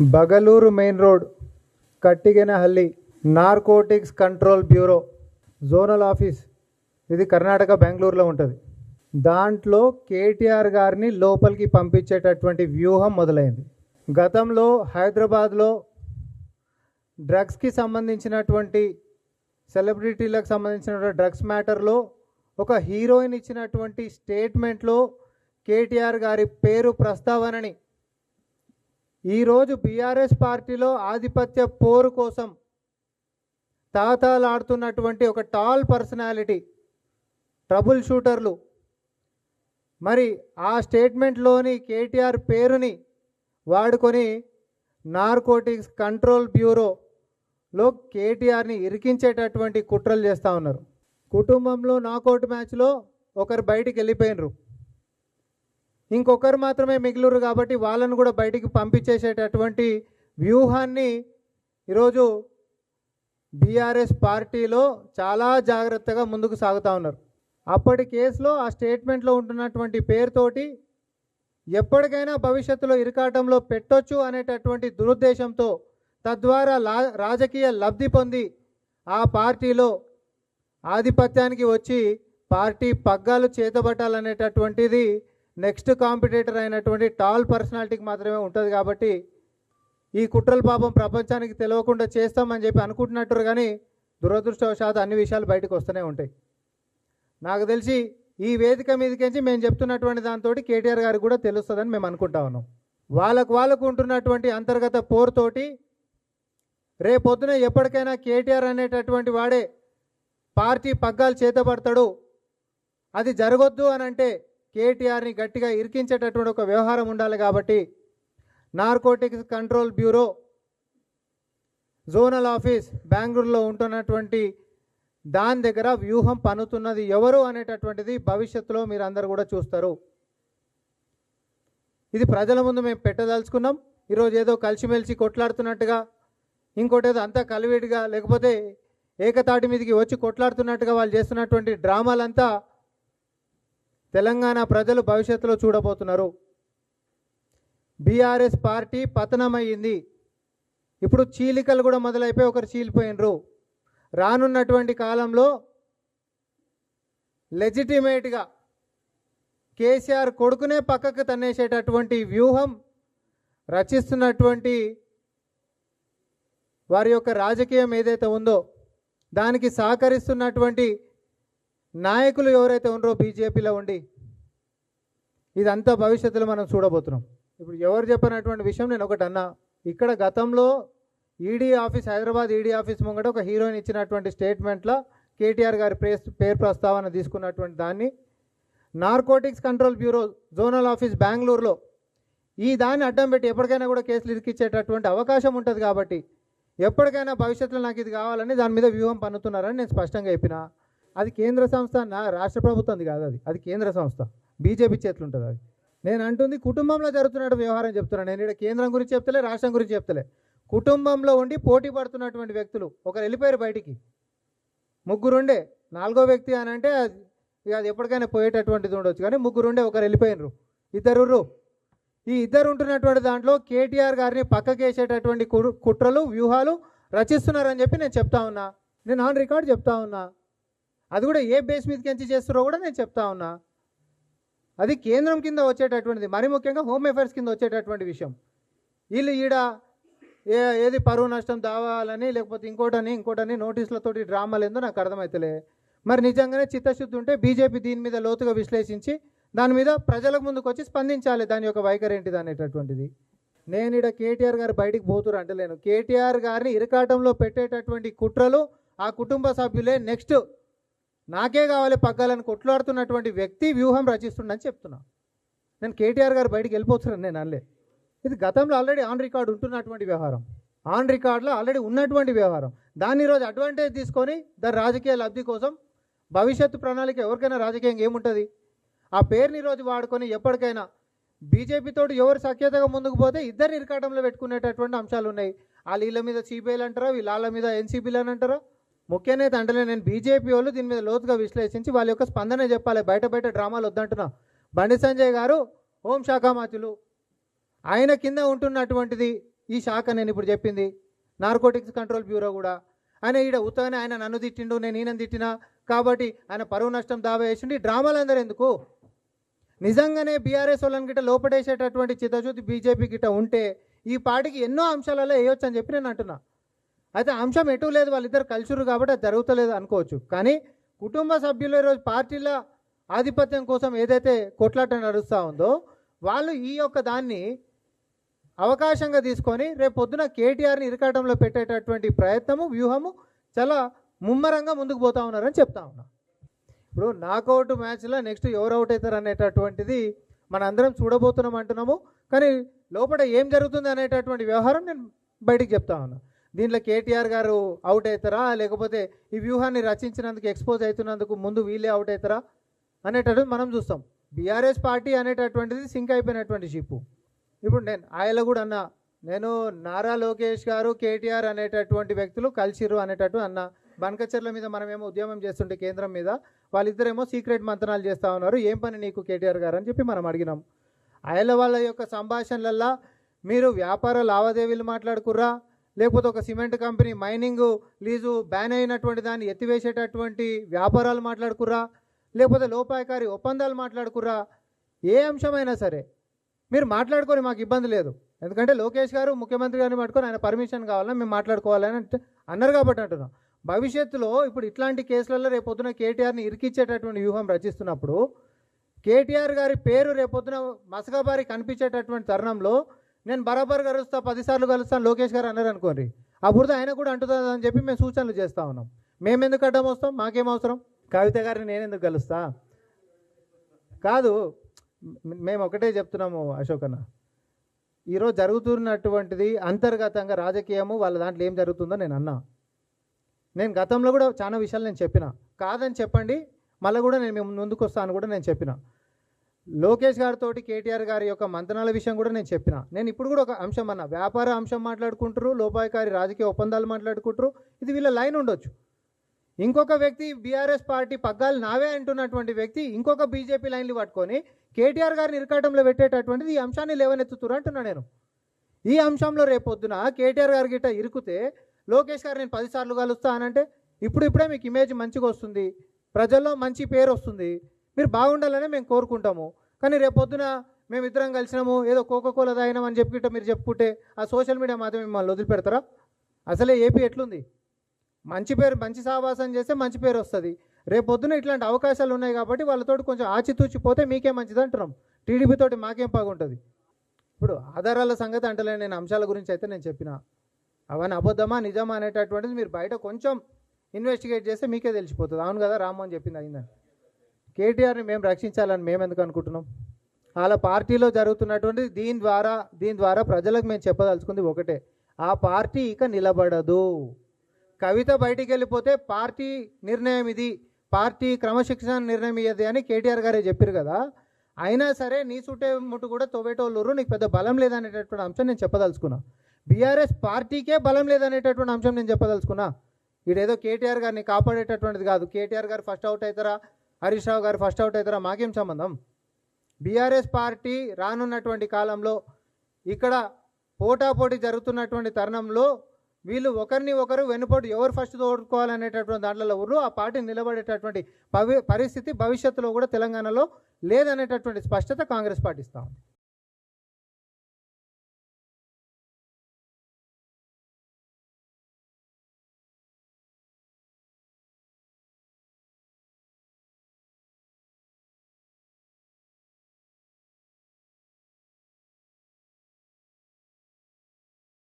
Bagalur main road Kattigenahalli narcotics control bureau zonal office. ఇది కర్ణాటక బెంగళూరులో ఉంటుంది. దాంట్లో కేటీఆర్ గారిని లోపలికి పంపించేటటువంటి వ్యూహం మొదలైంది. గతంలో హైదరాబాద్లో డ్రగ్స్కి సంబంధించినటువంటి సెలబ్రిటీలకు సంబంధించిన డ్రగ్స్ మ్యాటర్లో ఒక హీరోయిన్ ఇచ్చినటువంటి స్టేట్మెంట్లో కేటీఆర్ గారి పేరు ప్రస్తావనని ఈరోజు బీఆర్ఎస్ పార్టీలో ఆధిపత్య పోరు కోసం తాతాలాడుతున్నటువంటి ఒక టాల్ పర్సనాలిటీ ట్రబుల్ షూటర్లు. మరి ఆ స్టేట్మెంట్లోని కేటీఆర్ పేరుని వాడుకొని నార్కోటిక్స్ కంట్రోల్ బ్యూరోలో కేటీఆర్ని ఇరికించేటటువంటి కుట్రలు చేస్తూ ఉన్నారు. కుటుంబంలో నాకౌట్ మ్యాచ్లో ఒకరు బయటికి వెళ్ళిపోయినరు. ఇంకొకరు మాత్రమే మిగిలిరు కాబట్టి వాళ్ళను కూడా బయటికి పంపించేసేటటువంటి వ్యూహాన్ని ఈరోజు బీఆర్ఎస్ పార్టీలో చాలా జాగ్రత్తగా ముందుకు సాగుతూ ఉన్నారు. అప్పటి కేసులో ఆ స్టేట్మెంట్లో ఉంటున్నటువంటి పేరుతోటి ఎప్పటికైనా భవిష్యత్తులో ఇరకాటంలో పెట్టొచ్చు అనేటటువంటి దురుద్దేశంతో తద్వారా లా రాజకీయ లబ్ధి పొంది ఆ పార్టీలో ఆధిపత్యానికి వచ్చి పార్టీ పగ్గాలు చేతబట్టాలనేటటువంటిది నెక్స్ట్ కాంపిటేటర్ అయినటువంటి టాల్ పర్సనాలిటీకి మాత్రమే ఉంటుంది కాబట్టి ఈ కుట్రల పాపం ప్రపంచానికి తెలియకుండా చేస్తామని చెప్పి అనుకుంటున్నట్టు కానీ దురదృష్టవశాత్తు అన్ని విషయాలు బయటకు వస్తూనే ఉంటాయి. నాకు తెలిసి ఈ వేదిక మీదకించి మేము చెప్తున్నటువంటి దాంతో కేటీఆర్ గారికి కూడా తెలుస్తుందని మేము అనుకుంటా ఉన్నాం. వాళ్ళకు వాళ్ళకు ఉంటున్నటువంటి అంతర్గత పోరుతోటి రేపొద్దున ఎప్పటికైనా కేటీఆర్ అనేటటువంటి వాడే పార్టీ పగ్గాలు చేతపడతాడు అది జరగొద్దు అని అంటే కేటీఆర్ని గట్టిగా ఇరికించేటటువంటి ఒక వ్యవహారం ఉండాలి కాబట్టి narcotics control bureau zonal office బెంగళూరులో ఉంటున్నటువంటి దాని దగ్గర వ్యూహం పనుతున్నది ఎవరు అనేటటువంటిది భవిష్యత్తులో మీరు అందరు కూడా చూస్తారు. ఇది ప్రజల ముందు మేము పెట్టదలుచుకున్నాం. ఈరోజు ఏదో కలిసిమెలిసి కొట్లాడుతున్నట్టుగా ఇంకోటి ఏదో అంతా కలివిడిగా లేకపోతే ఏకతాటి మీదకి వచ్చి కొట్లాడుతున్నట్టుగా వాళ్ళు చేస్తున్నటువంటి డ్రామాలంతా తెలంగాణ ప్రజలు భవిష్యత్తులో చూడబోతున్నారు. బీఆర్ఎస్ పార్టీ పతనమయ్యింది. ఇప్పుడు చీలికలు కూడా మొదలైపోయి ఒకరు చీలిపోయినరు. రానున్నటువంటి కాలంలో లెజిటిమేట్గా కేసీఆర్ కొడుకునే పక్కకు తన్నేసేటటువంటి వ్యూహం రచిస్తున్నటువంటి వారి యొక్క రాజకీయం ఏదైతే ఉందో దానికి సహకరిస్తున్నటువంటి నాయకులు ఎవరైతే ఉన్నారో బీజేపీలో ఉండి ఇదంతా భవిష్యత్తులో మనం చూడబోతున్నాం. ఇప్పుడు ఎవరు చెప్పినటువంటి విషయం నేను ఒకటి అన్నా. ఇక్కడ గతంలో ED office Hyderabad ED office ముంగట ఒక హీరోయిన్ ఇచ్చినటువంటి స్టేట్మెంట్లో కేటీఆర్ గారి ప్రేస్ పేరు ప్రస్తావన తీసుకున్నటువంటి దాన్ని. Narcotics control bureau zonal office బెంగళూరులో ఈ దాన్ని అడ్డం పెట్టి ఎప్పటికైనా కూడా కేసులు ఇరికిచ్చేటటువంటి అవకాశం ఉంటుంది కాబట్టి ఎప్పటికైనా భవిష్యత్తులో నాకు ఇది కావాలని దాని మీద వ్యూహం పన్నుతున్నారని నేను స్పష్టంగా చెప్పిన. అది కేంద్ర సంస్థ నా రాష్ట్ర ప్రభుత్వంది కాదు అది. అది కేంద్ర సంస్థ. బీజేపీ చేతులు ఉంటుంది అది. నేను అంటుంది కుటుంబంలో జరుగుతున్నట్టు వ్యవహారం చెప్తున్నాను నేను ఇక్కడ కేంద్రం గురించి చెప్తలే రాష్ట్రం గురించి చెప్తలే. కుటుంబంలో ఉండి పోటీ పడుతున్నటువంటి వ్యక్తులు ఒకరు వెళ్ళిపోయారు బయటికి. ముగ్గురుండే. నాలుగో వ్యక్తి అని అంటే అది- ఇక అది ఎప్పటికైనా పోయేటటువంటిది ఉండొచ్చు. కానీ ముగ్గురుండే ఒకరు వెళ్ళిపోయినరు. ఇద్దరు ఈ ఇద్దరు ఉంటున్నటువంటి దాంట్లో కేటీఆర్ గారిని పక్కకేసేటటువంటి కుట్రలు వ్యూహాలు రచిస్తున్నారని చెప్పి నేను చెప్తా ఉన్నా. నేను ఆన్ రికార్డ్ చెప్తా ఉన్నా. అది కూడా ఏ బేస్ మీదకి ఎంచి చేస్తారో కూడా నేను చెప్తా ఉన్నా. అది కేంద్రం కింద వచ్చేటటువంటిది. మరి ముఖ్యంగా హోమ్ అఫైర్స్ కింద వచ్చేటటువంటి విషయం. వీళ్ళు ఈడ ఏ ఏది పరువు నష్టం దావాలని లేకపోతే ఇంకోటని ఇంకోటని నోటీసులతోటి డ్రామాలు ఏందో నాకు అర్థమవుతలే మరి నిజంగానే చిత్తశుద్ధి ఉంటే బీజేపీ దీని మీద లోతుగా విశ్లేషించి దాని మీద ప్రజలకు ముందుకు వచ్చి స్పందించాలి దాని యొక్క వైఖరి ఏంటిది అనేటటువంటిది. నేను ఇక్కడ కేటీఆర్ గారు బయటికి పోతురు అంటలేను. కేటీఆర్ గారిని ఇరకాటంలో పెట్టేటటువంటి కుట్రలు ఆ కుటుంబ సభ్యులే నెక్స్ట్ నాకే కావాలి పగ్గాలని కొట్లాడుతున్నటువంటి వ్యక్తి వ్యూహం రచిస్తుండని చెప్తున్నా. నేను కేటీఆర్ గారు బయటికి వెళ్ళిపోతున్నాను నేను అనలే. ఇది గతంలో ఆల్రెడీ ఆన్ రికార్డు ఉంటున్నటువంటి వ్యవహారం. ఆన్ రికార్డులో ఆల్రెడీ ఉన్నటువంటి వ్యవహారం. దాన్ని ఈరోజు అడ్వాంటేజ్ తీసుకొని దాని రాజకీయ లబ్ధి కోసం భవిష్యత్తు ప్రణాళిక ఎవరికైనా రాజకీయం ఏముంటుంది? ఆ పేరుని ఈరోజు వాడుకొని ఎప్పటికైనా బీజేపీతో ఎవరు సఖ్యతగా ముందుకు పోతే ఇద్దరిని ఇరకాటంలో పెట్టుకునేటటువంటి అంశాలు ఉన్నాయి ఆ వీళ్ళ మీద సిబిఐలు అంటారా వీళ్ళ మీద ఎన్సీబీలు అని అంటారా? ముఖ్య నేత నేను బీజేపీ వాళ్ళు దీని మీద లోతుగా విశ్లేషించి వాళ్ళ యొక్క స్పందన చెప్పాలి. బయట బయట డ్రామాలు వద్దంటున్నా. బండి సంజయ్ గారు హోంశాఖ మాతులు ఆయన కింద ఉంటున్నటువంటిది ఈ శాఖ నేను ఇప్పుడు చెప్పింది. నార్కోటిక్స్ కంట్రోల్ బ్యూరో కూడా. ఆయన ఈడ ఉత్తగానే ఆయన నన్ను తిట్టిండు నేను ఈయన తిట్టినా. కాబట్టి ఆయన పరువు నష్టం దావా వేసిండు డ్రామాలు అందరూ ఎందుకు? నిజంగానే బీఆర్ఎస్ వాళ్ళని గిట్ట లోపడేసేటటువంటి చిత్తశుద్ధి బీజేపీ గిట్ట ఉంటే ఈ పార్టీకి ఎన్నో అంశాలలో వేయొచ్చు అని చెప్పి నేను అంటున్నా. అయితే అంశం ఎటు లేదు వాళ్ళిద్దరు కలిసిరు కాబట్టి అది జరుగుతలేదు అనుకోవచ్చు. కానీ కుటుంబ సభ్యులు ఈరోజు పార్టీల ఆధిపత్యం కోసం ఏదైతే కొట్లాట నడుస్తూ ఉందో వాళ్ళు ఈ యొక్క దాన్ని అవకాశంగా తీసుకొని రేపు పొద్దున కేటీఆర్ని ఇరకాటంలో పెట్టేటటువంటి ప్రయత్నము వ్యూహము చాలా ముమ్మరంగా ముందుకు పోతా ఉన్నారని చెప్తా ఉన్నా. ఇప్పుడు నాకౌట్ మ్యాచ్లో నెక్స్ట్ ఎవరు అవుట్ అవుతారు అనేటటువంటిది మన అందరం చూడబోతున్నాం అంటున్నాము. కానీ లోపల ఏం జరుగుతుంది అనేటటువంటి వ్యవహారం నేను బయటికి చెప్తా ఉన్నా. దీంట్లో కేటీఆర్ గారు అవుట్ అవుతారా లేకపోతే ఈ వ్యూహాన్ని రచించినందుకు ఎక్స్పోజ్ అవుతున్నందుకు ముందు వీళ్ళే అవుట్ అవుతారా అనేటటువంటి మనం చూస్తాం. బీఆర్ఎస్ పార్టీ అనేటటువంటిది సింక్ అయిపోయినటువంటి షిప్పు ఇప్పుడు నేను ఆయన కూడా అన్నా నేను నారా లోకేష్ గారు కేటీఆర్ అనేటటువంటి వ్యక్తులు కలిసిరు అనేటట్టు అన్న బనకచర్ల మీద మనమేమో ఉద్యమం చేస్తుంటే కేంద్రం మీద వాళ్ళిద్దరేమో సీక్రెట్ మంతనాలు చేస్తూ ఉన్నారు. ఏం పని నీకు కేటీఆర్ గారు అని చెప్పి మనం అడిగినాం. ఆయన వాళ్ళ యొక్క సంభాషణలల్లో మీరు వ్యాపార లావాదేవీలు మాట్లాడుకుర్రా? లేకపోతే ఒక cement company mining lease ban అయినటువంటి దాన్ని ఎత్తివేసేటటువంటి వ్యాపారాలు మాట్లాడుకుర్రా? లేకపోతే లోపాయకారి ఒప్పందాలు మాట్లాడుకుర్రా? ఏ అంశమైనా సరే. మీరు మాట్లాడుకొని మాకు ఇబ్బంది లేదు. ఎందుకంటే లోకేష్ గారు ముఖ్యమంత్రి గారిని పట్టుకొని ఆయన పర్మిషన్ కావాలని మేము మాట్లాడుకోవాలని అన్నారు కాబట్టి అంటున్నాం. భవిష్యత్తులో ఇప్పుడు ఇట్లాంటి కేసులలో రేపొద్దున కేటీఆర్ని ఇరికిచ్చేటటువంటి వ్యూహం రచిస్తున్నప్పుడు కేటీఆర్ గారి పేరు రేపొద్దున మసకబారి కనిపించేటటువంటి తరుణంలో నేను బరాబర్ కలుస్తా పదిసార్లు కలుస్తాను లోకేష్ గారు అన్నారు అనుకోండి. ఆ బురద ఆయన కూడా అంటుతుంది అని చెప్పి మేము సూచనలు చేస్తూ ఉన్నాం. మేము ఎందుకు అడ్డం వస్తాం? మాకేం అవసరం? కవిత గారిని నేను ఎందుకు కలుస్తా? కాదు మేము ఒకటే చెప్తున్నాము అశోక్ అన్న. ఈరోజు జరుగుతున్నటువంటిది అంతర్గతంగా రాజకీయము వాళ్ళ దాంట్లో ఏం జరుగుతుందో నేను అన్నా. నేను గతంలో కూడా చాలా విషయాలు నేను చెప్పిన. కాదని చెప్పండి మళ్ళీ కూడా నేను మేము ముందుకు వస్తాను కూడా నేను చెప్పిన. లోకేష్ గారితో కేటీఆర్ గారి యొక్క మంతనాల విషయం కూడా నేను చెప్పిన. నేను ఇప్పుడు కూడా ఒక అంశం అన్న. వ్యాపార అంశం మాట్లాడుకుంటారు లోపాయకారి రాజకీయ ఒప్పందాలు మాట్లాడుకుంటారు ఇది వీళ్ళ లైన్ ఉండొచ్చు. ఇంకొక వ్యక్తి బీఆర్ఎస్ పార్టీ పగ్గాలు నావే అంటున్నటువంటి వ్యక్తి ఇంకొక బీజేపీ లైన్లు పట్టుకొని కేటీఆర్ గారిని ఇరకాటంలో పెట్టేటటువంటిది ఈ అంశాన్ని లేవనెత్తుతురు అంటున్నా నేను. ఈ అంశంలో రేపొద్దున కేటీఆర్ గారి గిట్ట ఇరుకుతే లోకేష్ గారు నేను పదిసార్లు కలుస్తా అనంటే ఇప్పుడు ఇప్పుడే మీకు ఇమేజ్ మంచిగా వస్తుంది. ప్రజల్లో మంచి పేరు వస్తుంది. మీరు బాగుండాలనే మేము కోరుకుంటాము. కానీ రేపొద్దున మేము ఇద్దరం కలిసినాము ఏదో కోకోకోల తాగినాం అని చెప్పుకుంటే మీరు చెప్పుకుంటే ఆ సోషల్ మీడియా మాత్రమే మిమ్మల్ని వదిలిపెడతారా? అసలే ఏపీ ఎట్లుంది? మంచి పేరు మంచి సావాసం చేస్తే మంచి పేరు వస్తుంది. రేపొద్దున ఇట్లాంటి అవకాశాలు ఉన్నాయి కాబట్టి వాళ్ళతోటి కొంచెం ఆచితూచి పోతే మీకే మంచిది అంటున్నాం. టీడీపీ తోటి మాకేం బాగుంటుంది? ఇప్పుడు ఆధారాల సంగతి అంటలే నేను అంశాల గురించి అయితే నేను చెప్పిన. అవన్నీ అబద్ధమా నిజమా అనేటటువంటిది మీరు బయట కొంచెం ఇన్వెస్టిగేట్ చేస్తే మీకే తెలిసిపోతుంది. అవును కదా రామ్మోహన్ చెప్పింది అయిందని. కేటీఆర్ని మేము రక్షించాలని మేము ఎందుకు అనుకుంటున్నాం? వాళ్ళ పార్టీలో జరుగుతున్నటువంటి దీని ద్వారా దీని ద్వారా ప్రజలకు మేము చెప్పదలుచుకుంది ఒకటే. ఆ పార్టీ ఇక నిలబడదు. కవిత బయటికి వెళ్ళిపోతే పార్టీ నిర్ణయం ఇది పార్టీ క్రమశిక్షణ నిర్ణయం ఇది అని కేటీఆర్ గారే చెప్పారు కదా. అయినా సరే నీ చుట్టే ముట్టు కూడా తోవేటోళ్ళు నీకు పెద్ద బలం లేదనేటటువంటి అంశం నేను చెప్పదలుచుకున్నా. బీఆర్ఎస్ పార్టీకే బలం లేదనేటటువంటి అంశం నేను చెప్పదలుచుకున్నా. ఇదేదో కేటీఆర్ గారిని కాపాడేటటువంటిది కాదు. కేటీఆర్ గారు ఫస్ట్ అవుట్ అవుతారా? హరీష్ రావు గారు ఫస్ట్ అవుట్ అవుతారా? మాకేం సంబంధం? బీఆర్ఎస్ పార్టీ రానున్నటువంటి కాలంలో ఇక్కడ పోటాపోటీ జరుగుతున్నటువంటి తరుణంలో వీళ్ళు ఒకరిని ఒకరు వెనుపోటు ఎవరు ఫస్ట్ తోడుకోవాలనేటటువంటి దాంట్లో ఊరు ఆ పార్టీ నిలబడేటటువంటి పవి పరిస్థితి భవిష్యత్తులో కూడా తెలంగాణలో లేదనేటటువంటి స్పష్టత కాంగ్రెస్ పార్టీ ఇస్తా ఉంది.